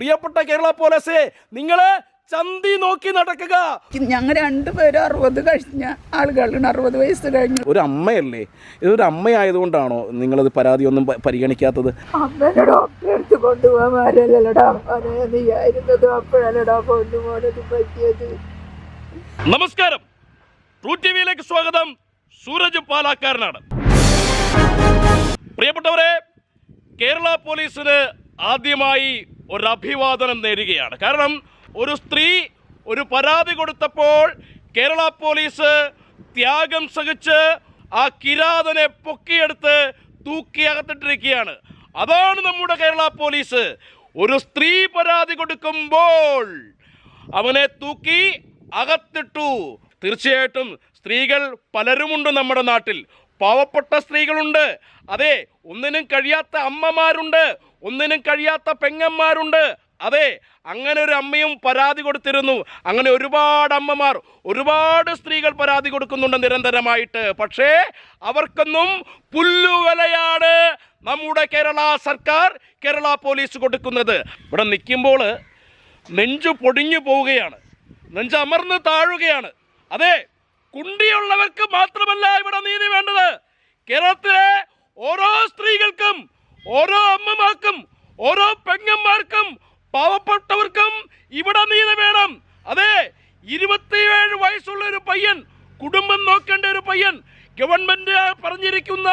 പ്രിയപ്പെട്ട കേരള പോലീസേ നിങ്ങൾ ചന്തി നോക്കി നടക്കുക. ഞങ്ങൾ രണ്ടുപേരും അറുപത് കഴിഞ്ഞ ആളുകളാണ്. അറുപത് വയസ്സ് കഴിഞ്ഞു. ഒരു അമ്മയല്ലേ? ഇതൊരു അമ്മയായതുകൊണ്ടാണോ നിങ്ങളത് പരാതി ഒന്നും പരിഗണിക്കാത്തത്? അമ്മേനെ ഡോക്ടറെ അടുത്ത് കൊണ്ടുപോകാൻ മാരല്ലടാ മോനെ നീയായിരുന്നത് അപ്പോഴല്ലടാ പൊന്നുമോനത് പറ്റിയത്. നമസ്കാരം. ട്രൂ ടി വിയിലേക്ക് സ്വാഗതം. സൂരജ് പാലാക്കാരനാണ്. പ്രിയപ്പെട്ടവരെ കേരള പോലീസിന് ആദ്യമായി ഒരു അഭിവാദനം നേടുകയാണ് കാരണം ഒരു സ്ത്രീ ഒരു പരാതി കൊടുത്തപ്പോൾ കേരള പോലീസ് ത്യാഗം സഹിച്ച് ആ കിരാതനെ പൊക്കിയെടുത്ത് തൂക്കി അകത്തിട്ടിരിക്കുകയാണ്. അതാണ് നമ്മുടെ കേരള പോലീസ്. ഒരു സ്ത്രീ പരാതി കൊടുക്കുമ്പോൾ അവനെ തൂക്കി അകത്തിട്ടു. തീർച്ചയായിട്ടും സ്ത്രീകൾ പലരുമുണ്ട് നമ്മുടെ നാട്ടിൽ. പാവപ്പെട്ട സ്ത്രീകളുണ്ട്. അതെ ഒന്നിനും കഴിയാത്ത അമ്മമാരുണ്ട്. ഒന്നിനും കഴിയാത്ത പെങ്ങന്മാരുണ്ട്. അതെ അങ്ങനെ ഒരു അമ്മയും പരാതി കൊടുത്തിരുന്നു. അങ്ങനെ ഒരുപാട് അമ്മമാർ ഒരുപാട് സ്ത്രീകൾ പരാതി കൊടുക്കുന്നുണ്ട് നിരന്തരമായിട്ട്. പക്ഷേ അവർക്കൊന്നും പുല്ലുവലയാണ് നമ്മുടെ കേരള സർക്കാർ കേരള പോലീസ് കൊടുക്കുന്നത്. ഇവിടെ നിൽക്കുമ്പോൾ നെഞ്ചു പൊടിഞ്ഞു പോവുകയാണ്. നെഞ്ചമർന്ന് താഴുകയാണ്. അതെ കുണ്ടിയുള്ളവർക്ക് മാത്രമല്ല ഇവിടെ നീതി വേണ്ടത്. കേരളത്തിലെ ഓരോ സ്ത്രീകൾക്കും ഓരോ അമ്മമാർക്കും ഓരോ പെങ്ങന്മാർക്കും പാവപ്പെട്ടവർക്കും ഇവിടെ നീതി വേണം. അതെ ഇരുപത്തിയേഴ് വയസ്സുള്ള ഒരു പയ്യൻ കുടുംബം നോക്കേണ്ട ഒരു പയ്യൻ ഗവൺമെന്റ് പറഞ്ഞിരിക്കുന്ന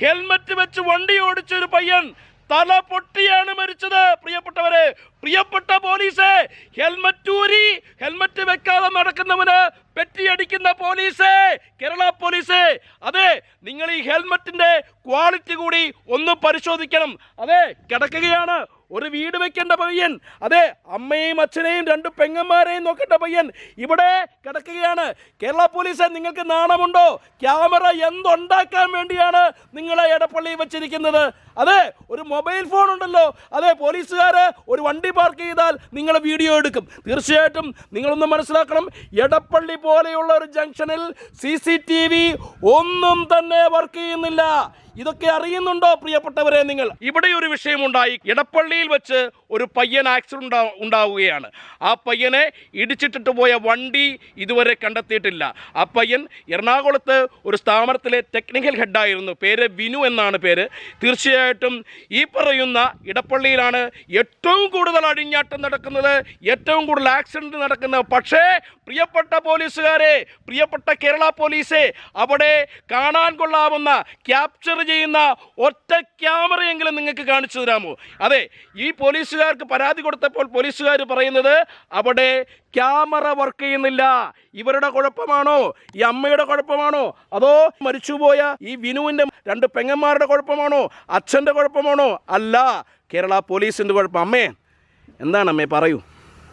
ഹെൽമറ്റ് വെച്ച് വണ്ടി ഓടിച്ച ഒരു പയ്യൻ തല പൊട്ടിയാണ് മരിച്ചത്. പ്രിയപ്പെട്ടവരെ പ്രിയപ്പെട്ട പോലീസേ ഹെൽമറ്റ് ഊരി ഹെൽമറ്റ് വെക്കാതെ നടക്കുന്നവന് പെറ്റിയടിക്കുന്ന പോലീസേ കേരള പോലീസേ. അതെ നിങ്ങൾ ഈ ഹെൽമെറ്റിന്റെ ക്വാളിറ്റി കൂടി ഒന്ന് പരിശോധിക്കണം. അതെ കിടക്കുകയാണ്. ഒരു വീട് വെക്കേണ്ട പയ്യൻ. അതെ അമ്മയും അച്ഛനെയും രണ്ട് പെങ്ങന്മാരെയും നോക്കേണ്ട പയ്യൻ ഇവിടെ കിടക്കുകയാണ്. കേരള പോലീസ് നിങ്ങൾക്ക് നാണമുണ്ടോ? ക്യാമറ എന്തുണ്ടാക്കാൻ വേണ്ടിയാണ് നിങ്ങളെ എടപ്പള്ളി വെച്ചിരിക്കുന്നത്? അതെ ഒരു മൊബൈൽ ഫോൺ ഉണ്ടല്ലോ. അതെ പോലീസുകാർ ഒരു വണ്ടി പാർക്ക് ചെയ്താൽ നിങ്ങൾ വീഡിയോ എടുക്കും. തീർച്ചയായിട്ടും നിങ്ങളൊന്ന് മനസ്സിലാക്കണം. എടപ്പള്ളി പോലെയുള്ള ഒരു ജംഗ്ഷനിൽ സി ഒന്നും തന്നെ വർക്ക് ചെയ്യുന്നില്ല. ഇതൊക്കെ അറിയുന്നുണ്ടോ പ്രിയപ്പെട്ടവരെ നിങ്ങൾ? ഇവിടെ ഒരു വിഷയമുണ്ടായി. ഇടപ്പള്ളിയിൽ വെച്ച് ഒരു പയ്യൻ ആക്സിഡന്റ് ഉണ്ടാവുകയാണ്. ആ പയ്യനെ ഇടിച്ചിട്ടിട്ട് പോയ വണ്ടി ഇതുവരെ കണ്ടെത്തിയിട്ടില്ല. ആ പയ്യൻ എറണാകുളത്ത് ഒരു സ്ഥാപനത്തിലെ ടെക്നിക്കൽ ഹെഡായിരുന്നു പേര് വിനു എന്നാണ് പേര്. തീർച്ചയായിട്ടും ഈ പറയുന്ന ഇടപ്പള്ളിയിലാണ് ഏറ്റവും കൂടുതൽ അഴിഞ്ഞാട്ടം നടക്കുന്നത് ഏറ്റവും കൂടുതൽ ആക്സിഡന്റ് നടക്കുന്നത്. പക്ഷേ പ്രിയപ്പെട്ട പോലീസുകാരെ പ്രിയപ്പെട്ട കേരള പോലീസെ അവിടെ കാണാൻ കൊള്ളാവുന്ന ക്യാപ്ചർ ചെയ്യുന്ന ഒറ്റ ക്യാമറയെങ്കിലും നിങ്ങൾക്ക് കാണിച്ചു തരാമോ? അതെ ഈ പോലീസുകാർക്ക് പരാതി കൊടുത്തപ്പോൾ പോലീസുകാർ പറയുന്നത് അവിടെ ക്യാമറ വർക്ക് ചെയ്യുന്നില്ല. ഇവരുടെ കുഴപ്പമാണോ? ഈ അമ്മയുടെ കുഴപ്പമാണോ? അതോ മരിച്ചുപോയ ഈ വിനുവിന്റെ രണ്ട് പെങ്ങന്മാരുടെ കുഴപ്പമാണോ? അച്ഛന്റെ കുഴപ്പമാണോ? അല്ല കേരള പോലീസിന്റെ കുഴപ്പം. അമ്മേ എന്താണ് അമ്മേ പറയൂ?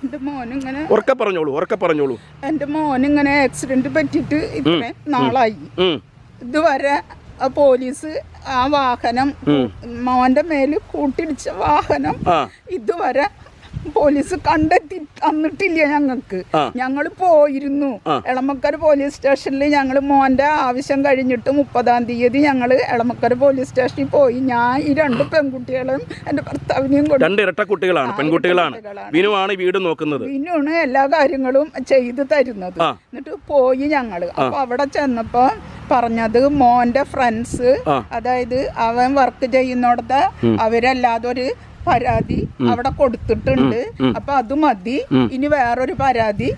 എന്റെ മോനിങ്ങനെ ഉറക്കെ പറഞ്ഞോളൂ ഉറക്കെ പറഞ്ഞോളൂ. എന്റെ മോനിങ്ങനെ ആക്സിഡന്റ് പറ്റിയിട്ട് ഇത്ര നാളായി. ഇതുവരെ പോലീസ് ആ വാഹനം മോന്റെ മേൽ കൂട്ടിടിച്ച വാഹനം ഇതുവരെ പോലീസ് കണ്ടെത്തി തന്നിട്ടില്ല ഞങ്ങൾക്ക്. ഞങ്ങൾ പോയിരുന്നു. എളമക്കര പോലീസ് സ്റ്റേഷനിൽ ഞങ്ങൾ മോന്റെ ആവശ്യം കഴിഞ്ഞിട്ട് മുപ്പതാം തീയതി ഞങ്ങൾ എളമക്കര പോലീസ് സ്റ്റേഷനിൽ പോയി. ഞാൻ ഈ രണ്ട് പെൺകുട്ടികളും എന്റെ ഭർത്താവിനെയും രണ്ട് ഇരട്ട കുട്ടികളാണ് പെൺകുട്ടികളാണ്. വിനുവാണ് വീട് നോക്കുന്നത്. വിനുവാണ് എല്ലാ കാര്യങ്ങളും ചെയ്തു തരുന്നത്. എന്നിട്ട് പോയി ഞങ്ങൾ അപ്പൊ അവിടെ ചെന്നപ്പോ പറഞ്ഞത് മോന്റെ ഫ്രണ്ട്സ് അതായത് അവൻ വർക്ക് ചെയ്യുന്നിടത്ത് അവരല്ലാതെ ഒരു പരാതി അവിടെ കൊടുത്തിട്ടുണ്ട്. അപ്പൊ അത് മതി. ഇനി വേറൊരു പരാതി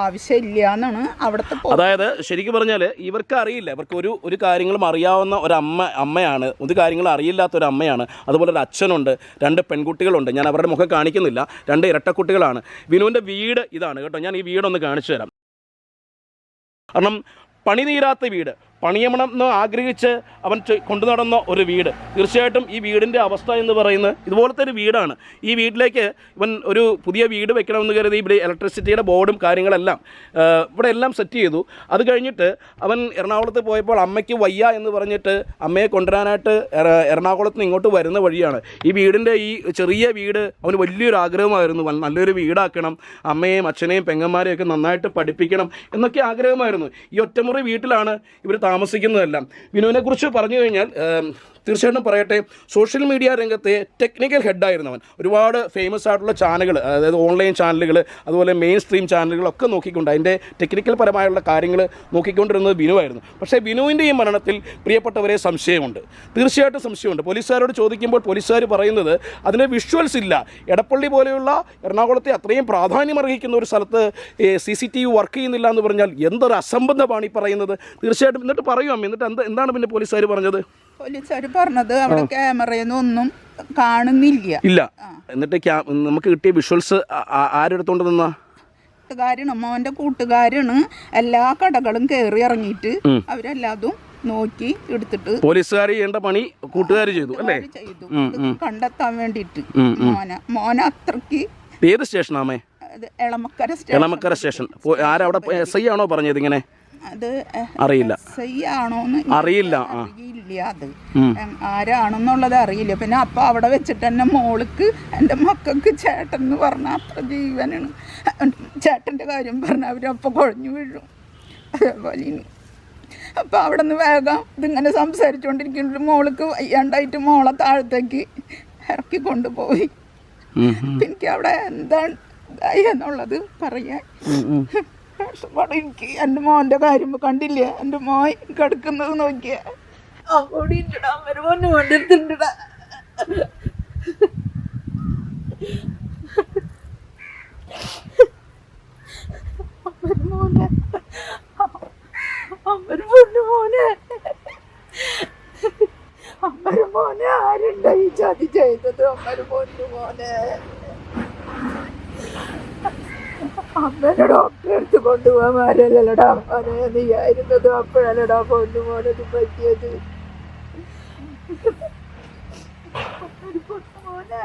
ആവശ്യമില്ല എന്നാണ് അവിടുത്തെ അതായത് ശരിക്കും പറഞ്ഞാൽ ഇവർക്ക് അറിയില്ല. ഇവർക്ക് ഒരു ഒരു കാര്യങ്ങളും അറിയാവുന്ന ഒരു അമ്മ അമ്മയാണ്. ഒരു കാര്യങ്ങൾ അറിയില്ലാത്ത ഒരു അമ്മയാണ് അതുപോലെ ഒരു അച്ഛനുണ്ട്. രണ്ട് പെൺകുട്ടികളുണ്ട്. ഞാൻ അവരുടെ മുഖം കാണിക്കുന്നില്ല. രണ്ട് ഇരട്ടക്കുട്ടികളാണ്. വിനുവിന്റെ വീട് ഇതാണ് കേട്ടോ. ഞാൻ ഈ വീടൊന്ന് കാണിച്ചു തരാം. കാരണം പണി തീരാത്ത വീട്. പണിയണം എന്ന് ആഗ്രഹിച്ച് അവൻ കൊണ്ടു നടന്ന ഒരു വീട്. തീർച്ചയായിട്ടും ഈ വീടിന്റെ അവസ്ഥ എന്ന് പറയുന്നത് ഇതുപോലത്തെ ഒരു വീടാണ്. ഈ വീട്ടിലേക്ക് ഇവൻ ഒരു പുതിയ വീട് വെക്കണമെന്ന് കരുതി ഇവിടെ ഇലക്ട്രിസിറ്റിയുടെ ബോർഡും കാര്യങ്ങളെല്ലാം ഇവിടെ എല്ലാം സെറ്റ് ചെയ്തു. അത് കഴിഞ്ഞിട്ട് അവൻ എറണാകുളത്ത് പോയപ്പോൾ അമ്മയ്ക്ക് വയ്യ എന്ന് പറഞ്ഞിട്ട് അമ്മയെ കൊണ്ടുവരാനായിട്ട് എറണാകുളത്ത് നിന്ന് ഇങ്ങോട്ട് വരുന്ന വഴിയാണ്. ഈ വീടിന്റെ ഈ ചെറിയ വീട് അവന് വലിയൊരു ആഗ്രഹമായിരുന്നു. നല്ലൊരു വീടാക്കണം. അമ്മയെയും അച്ഛനെയും പെങ്ങന്മാരെയും ഒക്കെ നന്നായിട്ട് പഠിപ്പിക്കണം എന്നൊക്കെ ആഗ്രഹമായിരുന്നു. ഈ ഒറ്റമുറി വീട്ടിലാണ് ഇവർ താമസിക്കുന്നതെല്ലാം. വിനുവിനെ കുറിച്ച് പറഞ്ഞു കഴിഞ്ഞാൽ തീർച്ചയായിട്ടും പറയട്ടെ സോഷ്യൽ മീഡിയ രംഗത്തെ ടെക്നിക്കൽ ഹെഡായിരുന്നവൻ ഒരുപാട് ഫേമസ് ആയിട്ടുള്ള ചാനലുകൾ അതായത് ഓൺലൈൻ ചാനലുകൾ അതുപോലെ മെയിൻ സ്ട്രീം ചാനലുകളൊക്കെ നോക്കിക്കൊണ്ട് അതിന്റെ ടെക്നിക്കൽ പരമായുള്ള കാര്യങ്ങൾ നോക്കിക്കൊണ്ടിരുന്നത് ബിനുവായിരുന്നു പക്ഷേ ബിനുവിന്റെ ഈ മരണത്തിൽ പ്രിയപ്പെട്ടവരെ സംശയമുണ്ട്. തീർച്ചയായിട്ടും സംശയമുണ്ട്. പോലീസുകാരോട് ചോദിക്കുമ്പോൾ പോലീസുകാർ പറയുന്നത് അതിന് വിഷ്വൽസ് ഇല്ല. എടപ്പള്ളി പോലെയുള്ള എറണാകുളത്തെ അത്രയും പ്രാധാന്യം അർഹിക്കുന്ന ഒരു സ്ഥലത്ത് C C T V work ചെയ്യുന്നില്ല എന്ന് പറഞ്ഞാൽ എന്തൊരു അസംബന്ധമാണ് ഈ പറയുന്നത്? തീർച്ചയായിട്ടും എന്നിട്ട് പറയൂ അമ്മ എന്നിട്ട് എന്താ എന്താണ് പിന്നെ പോലീസുകാർ പറഞ്ഞത്? പോലീസുകാർ പറഞ്ഞത് അവിടെ ക്യാമറയൊന്നും ഒന്നും കാണുന്നില്ല. ഇല്ല. എന്നിട്ട് നമുക്ക് കിട്ടിയ വിഷ്വൽസ് ആരെടുത്തോണ്ട് നിന്നാ? കൂട്ടുകാരാണ് മോന്റെ കൂട്ടുകാരാണ്. എല്ലാ കടകളും കയറി ഇറങ്ങിയിട്ട് അവരെല്ലാതും നോക്കി എടുത്തിട്ട് പോലീസുകാർ ചെയ്യേണ്ട പണി കൂട്ടുകാർ ചെയ്തു അല്ലേ? ചെയ്തു. കണ്ടെത്താൻ വേണ്ടിയിട്ട് മോന അത്രയ്ക്ക് ഏത് സ്റ്റേഷനാമേ എളമക്കര സ്റ്റേഷൻ. എളമക്കര സ്റ്റേഷൻ ആരവിടെ എസ് ഐ ആണോ പറഞ്ഞത് ഇങ്ങനെ? അത് അറിയില്ല. അറിയില്ല അറിയില്ല അത്. ആരാണെന്നുള്ളത് അറിയില്ല. പിന്നെ അപ്പൊ അവിടെ വെച്ചിട്ട് തന്നെ മോൾക്ക് എന്റെ മക്കൾക്ക് ചേട്ടൻ എന്ന് പറഞ്ഞ അത്ര ജീവനാണ്. ചേട്ടന്റെ കാര്യം പറഞ്ഞ അവരപ്പം കുഴഞ്ഞു വീഴും. അതേപോലെ അപ്പൊ അവിടെ നിന്ന് വേഗം ഇതിങ്ങനെ സംസാരിച്ചുകൊണ്ടിരിക്കുന്നുണ്ട് മോൾക്ക് വയ്യാണ്ടായിട്ട് മോളെ താഴത്തേക്ക് ഇറക്കി കൊണ്ടുപോയി. എനിക്ക് അവിടെ എന്താണ് എന്നുള്ളത് പറയാൻ. കഷ്ടപ്പാട്. എനിക്ക് എന്റെ മോന്റെ കാര്യം കണ്ടില്ല? എന്റെ മോൻ കിടക്കുന്നത് നോക്കിയ. അവിടെ ഉണ്ടടാ അവർ മോനെ. അമ്മര് പൊന്നു മോനെ. അമ്മര് മോനെ. ആരുണ്ട ഈ ചതി ചെയ്തത്? പൊന്നു മോനെ. അമ്മനെ ഡോക്ടറെ അടുത്ത് കൊണ്ടുപോകാൻ മാരല്ലടാ അമ്മനെ നീ ആയിരുന്നത് അപ്പോഴല്ലടാ മോനത് പറ്റിയത്? മോനെ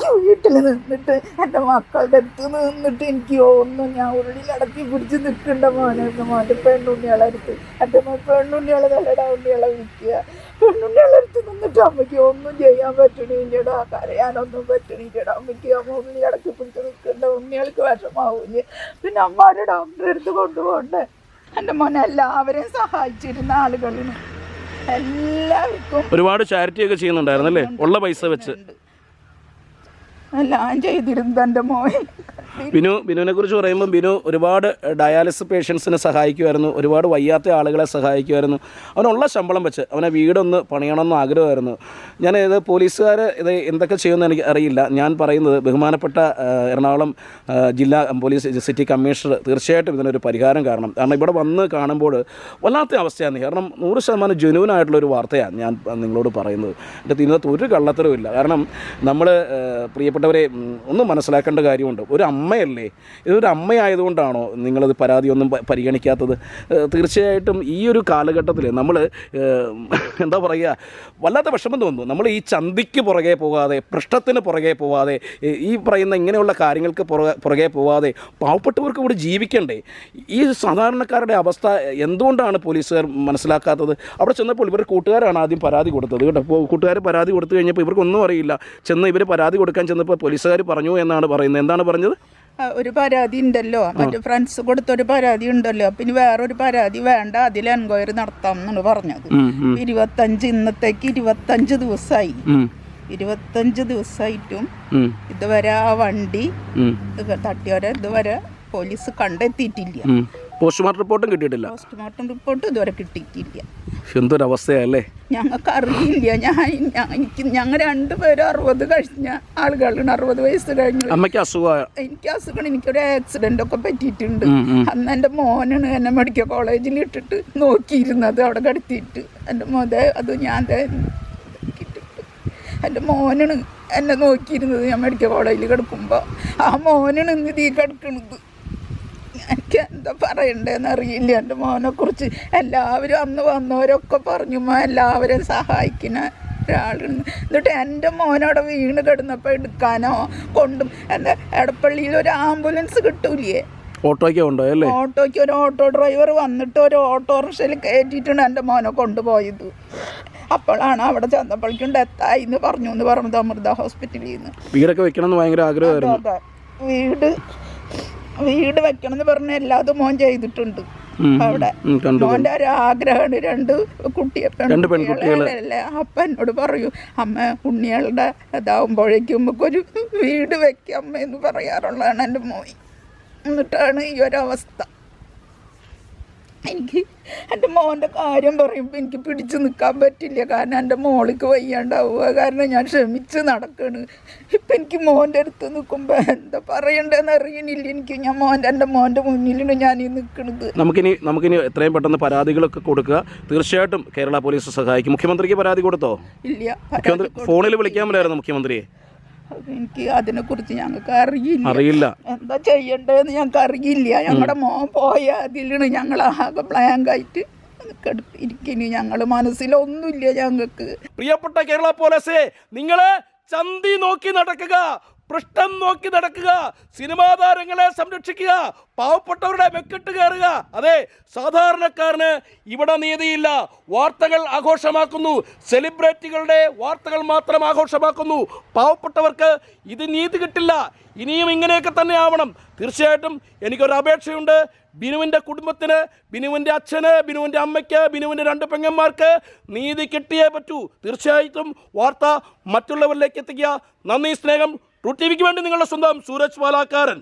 എനിക്ക് വീട്ടിൽ നിന്നിട്ട് എന്റെ മക്കളുടെ അടുത്ത് നിന്നിട്ട് എനിക്ക് ഒന്നും ഞാൻ ഉള്ളിൽ അടക്കി പിടിച്ച് നിൽക്കണ്ട മോനെ മോന്റെ പെണ്ണുണ്ണിയാളെ അടുത്ത്. എന്റെ മോൻ പെണ്ണുണ്ണികളെ നല്ലടാ ഉണ്ണികളെ വിളിക്കുക. പെണ്ണുണ്ണിയാളെ അടുത്ത് നിന്നിട്ട് അമ്മയ്ക്ക് ഒന്നും ചെയ്യാൻ പറ്റണില്ലടാ കരയാനൊന്നും പറ്റണില്ലടാ അമ്മയ്ക്ക് അമ്മ ഉള്ളി അടക്കി പിടിച്ച് നിൽക്കേണ്ട. ഉണ്ണികൾക്ക് വിഷമാവൂല്ല പിന്നെ അമ്മാരെ ഡോക്ടറെ അടുത്ത് കൊണ്ടുപോകണ്ടേ? എന്റെ മോനെ എല്ലാവരെയും സഹായിച്ചിരുന്ന ആളുകളാണ് എല്ലാവർക്കും ഒരുപാട് ചാരിറ്റി ഒക്കെ ചെയ്യുന്നുണ്ടായിരുന്നല്ലേ? ഉള്ള പൈസ വെച്ച്. എല്ലാം ചെയ്തിരുന്നു എന്റെ മോൻ. ബിനു ബിനുവിനെ കുറിച്ച് പറയുമ്പോൾ ബിനു ഒരുപാട് ഡയാലിസിസ് പേഷ്യൻസിനെ സഹായിക്കുമായിരുന്നു ഒരുപാട് വയ്യാത്ത ആളുകളെ സഹായിക്കുമായിരുന്നു. അവനുള്ള ശമ്പളം വെച്ച് അവനെ വീടൊന്ന് പണിയണമെന്ന് ആഗ്രഹമായിരുന്നു. ഞാൻ ഇത് പോലീസുകാർ ഇത് എന്തൊക്കെ ചെയ്യുമെന്ന് എനിക്ക് അറിയില്ല. ഞാൻ പറയുന്നത് ബഹുമാനപ്പെട്ട എറണാകുളം ജില്ലാ പോലീസ് സിറ്റി കമ്മീഷണർ തീർച്ചയായിട്ടും ഇതിനൊരു പരിഹാരം കാരണം കാരണം ഇവിടെ വന്ന് കാണുമ്പോൾ വല്ലാത്ത അവസ്ഥയാണ്. കാരണം നൂറ് ശതമാനം ജനുവനായിട്ടുള്ളൊരു വാർത്തയാണ് ഞാൻ നിങ്ങളോട് പറയുന്നത്. എന്റെ ഇതിനകത്ത് ഒരു കള്ളത്തരവും ഇല്ല. കാരണം നമ്മൾ പ്രിയപ്പെട്ടവരെ ഒന്നും മനസ്സിലാക്കേണ്ട കാര്യമുണ്ട്. ഒരു അമ്മയല്ലേ? ഇതൊരു അമ്മയായതുകൊണ്ടാണോ നിങ്ങളത് പരാതിയൊന്നും പരിഗണിക്കാത്തത്? തീർച്ചയായിട്ടും ഈ ഒരു കാലഘട്ടത്തിൽ നമ്മൾ എന്താ പറയുക വല്ലാത്ത വിഷമം തോന്നുന്നു. നമ്മൾ ഈ ചന്തിക്ക് പുറകെ പോകാതെ പൃഷ്ഠത്തിന് പുറകെ പോവാതെ ഈ- പറയുന്ന ഇങ്ങനെയുള്ള കാര്യങ്ങൾക്ക് പുറകെ പുറകെ പോകാതെ പാവപ്പെട്ടവർക്ക് കൂടി ജീവിക്കണ്ടേ? ഈ സാധാരണക്കാരുടെ അവസ്ഥ എന്തുകൊണ്ടാണ് പോലീസുകാർ മനസ്സിലാക്കാത്തത്? അവിടെ ചെന്നപ്പോൾ ഇവർ കൂട്ടുകാരാണ് ആദ്യം പരാതി കൊടുത്തത് കേട്ടോ. കൂട്ടുകാർ പരാതി കൊടുത്തു കഴിഞ്ഞപ്പോൾ ഇവർക്കൊന്നും അറിയില്ല. ചെന്ന് ഇവർ പരാതി കൊടുക്കാൻ ചെന്നപ്പോൾ പോലീസുകാർ പറഞ്ഞു എന്നാണ് പറയുന്നത്. എന്താണ് പറഞ്ഞത്? ഒരു പരാതി ഉണ്ടല്ലോ. മറ്റു ഫ്രണ്ട്സ് കൊടുത്തൊരു പരാതി ഉണ്ടല്ലോ. പിന്നെ വേറൊരു പരാതി വേണ്ട. അതിൽ എൻക്വയറി നടത്താം എന്നാണ് പറഞ്ഞത്. ഇരുപത്തഞ്ച് ഇന്നത്തേക്ക് ഇരുപത്തഞ്ച് ദിവസമായി ഇരുപത്തഞ്ച് ദിവസമായിട്ടും ഇതുവരെ ആ വണ്ടി തട്ടിയോരെ തട്ടിയവരെ ഇതുവരെ പോലീസ് കണ്ടെത്തിയിട്ടില്ല. പോസ്റ്റ്മോർട്ടം റിപ്പോർട്ടും കിട്ടിയിട്ടില്ല. പോസ്റ്റ്മോർട്ടം റിപ്പോർട്ട് ഇതുവരെ കിട്ടിയിട്ടില്ല. എന്തൊരവസ്ഥയല്ലേ ഞങ്ങൾക്ക് അറിയില്ല ഞാൻ എനിക്ക് ഞങ്ങൾ രണ്ടുപേരും അറുപത് കഴിഞ്ഞ ആളുകളാണ്. അറുപത് വയസ്സ് കഴിഞ്ഞു. അമ്മയ്ക്ക് അസുഖം എനിക്ക് അസുഖം എനിക്കൊരു ആക്സിഡന്റ് ഒക്കെ പറ്റിയിട്ടുണ്ട്. അന്ന് എന്റെ മോനാണ് എന്നെ മെഡിക്കൽ കോളേജിൽ ഇട്ടിട്ട് നോക്കിയിരുന്നത് അവിടെ കിടത്തിയിട്ട്. എന്റെ മോതെ അത് ഞാൻ. എന്റെ മോനാണ് എന്നെ നോക്കിയിരുന്നത്. ഞാൻ മെഡിക്കൽ കോളേജിൽ കിടക്കുമ്പോൾ ആ മോനാണ് ഇന്ന് തീ കിടക്കണത്. എനിക്ക് എന്താ പറയണ്ടേന്ന് അറിയില്ല എന്റെ മോനെ കുറിച്ച് എല്ലാവരും അന്ന് വന്നവരൊക്കെ പറഞ്ഞു മാ എല്ലാവരെയും സഹായിക്കുന്ന ഒരാളുണ്ട്. എന്നിട്ട് എന്റെ മോനവിടെ വീണ് കിടന്നപ്പോൾ എടുക്കാനോ കൊണ്ടും എന്റെ എടപ്പള്ളിയിൽ ഒരു ആംബുലൻസ് കിട്ടൂലേ? ഓട്ടോയ്ക്ക് കൊണ്ടുപോയല്ലേ ഓട്ടോയ്ക്ക് ഒരു ഓട്ടോ ഡ്രൈവർ വന്നിട്ട് ഒരു ഓട്ടോറിക്ഷയിൽ കയറ്റിയിട്ടാണ് എന്റെ മോനെ കൊണ്ടുപോയത്. അപ്പോഴാണ് അവിടെ ചെന്നപ്പോഴേക്കും ഡെത്തായി എന്ന് പറഞ്ഞു എന്ന് പറഞ്ഞത് അമൃത ഹോസ്പിറ്റലിൽ നിന്ന്. വീടൊക്കെ വെക്കണമെന്ന് ഭയങ്കര ആഗ്രഹമായിരുന്നു. വീട് വീട് വെക്കണം എന്ന് പറഞ്ഞ എല്ലാതും മോൻ ചെയ്തിട്ടുണ്ട്. അവിടെ മോന്റെ മോന്റെ ഒരു ആഗ്രഹമാണ് രണ്ട് കുട്ടിയെ രണ്ട് അപ്പ എന്നോട് പറയൂ അമ്മ ഉണ്ണികളുടെ ഇതാവുമ്പോഴേക്കും നമുക്കൊരു വീട് വെക്കാം അമ്മ എന്ന് പറയാറുള്ളതാണ് എന്റെ മോൻ. എന്നിട്ടാണ് ഈ ഒരവസ്ഥ. എനിക്ക് എന്റെ മോന്റെ കാര്യം പറയുമ്പോൾ എനിക്ക് പിടിച്ചു നിൽക്കാൻ പറ്റില്ല. കാരണം എന്റെ മോളിക്ക് വയ്യാണ്ടാവുക. കാരണം ഞാൻ ക്ഷമിച്ച് നടക്കണ്. ഇപ്പം എനിക്ക് മോന്റെ അടുത്ത് നിൽക്കുമ്പോൾ എന്താ പറയണ്ടെന്ന് അറിയണില്ല. എനിക്ക് ഞാൻ മോന്റെ എന്റെ മോന്റെ മുന്നിലാണ് ഞാൻ ഈ നിൽക്കുന്നത് നമുക്കിനി നമുക്കിനി എത്രയും പെട്ടെന്ന് പരാതികളൊക്കെ കൊടുക്കുക. തീർച്ചയായിട്ടും കേരള പോലീസ് സഹായിക്കും. മുഖ്യമന്ത്രിക്ക് പരാതി കൊടുത്തോ? ഇല്ല മുഖ്യമന്ത്രി ഫോണിൽ വിളിക്കാൻ പറ്റായിരുന്നു മുഖ്യമന്ത്രിയെ. എനിക്ക് അതിനെക്കുറിച്ച് ഞങ്ങൾക്ക് അറിയില്ല. അറിയില്ല. എന്താ ചെയ്യണ്ടേന്ന് ഞങ്ങൾക്ക് അറിയില്ല. ഞങ്ങളുടെ മോൻ പോയ അതിലാണ് ഞങ്ങൾ ആകെ ബ്ലാങ്കായിട്ട് ഇരിക്കുന്നു ഞങ്ങൾ മനസ്സിലൊന്നുമില്ല ഞങ്ങൾക്ക്. പ്രിയപ്പെട്ട കേരള പോലീസേ നിങ്ങൾ ചന്തി നോക്കി നടക്കുക. പൃഷ്ഠം നോക്കി നടക്കുക സിനിമാ താരങ്ങളെ സംരക്ഷിക്കുക പാവപ്പെട്ടവരുടെ മെക്കിട്ട് കയറുക. അതെ സാധാരണക്കാരന് ഇവിടെ നീതിയില്ല. വാർത്തകൾ ആഘോഷമാക്കുന്നു. സെലിബ്രിറ്റികളുടെ വാർത്തകൾ മാത്രം ആഘോഷമാക്കുന്നു. പാവപ്പെട്ടവർക്ക് ഇത് നീതി കിട്ടില്ല. ഇനിയും ഇങ്ങനെയൊക്കെ തന്നെ ആവണം. തീർച്ചയായിട്ടും എനിക്കൊരു അപേക്ഷയുണ്ട്. ബിനുവിന്റെ കുടുംബത്തിന് ബിനുവിന്റെ അച്ഛന് ബിനുവിന്റെ അമ്മയ്ക്ക് ബിനുവിന്റെ രണ്ട് പെങ്ങന്മാർക്ക് നീതി കിട്ടിയേ പറ്റൂ. തീർച്ചയായിട്ടും വാർത്ത മറ്റുള്ളവരിലേക്ക് എത്തിക്കുക. നന്ദി സ്നേഹം. ടു ടി വിക്ക് വേണ്ടി നിങ്ങളുടെ സ്വന്തം സൂരജ് പാലാക്കാരൻ.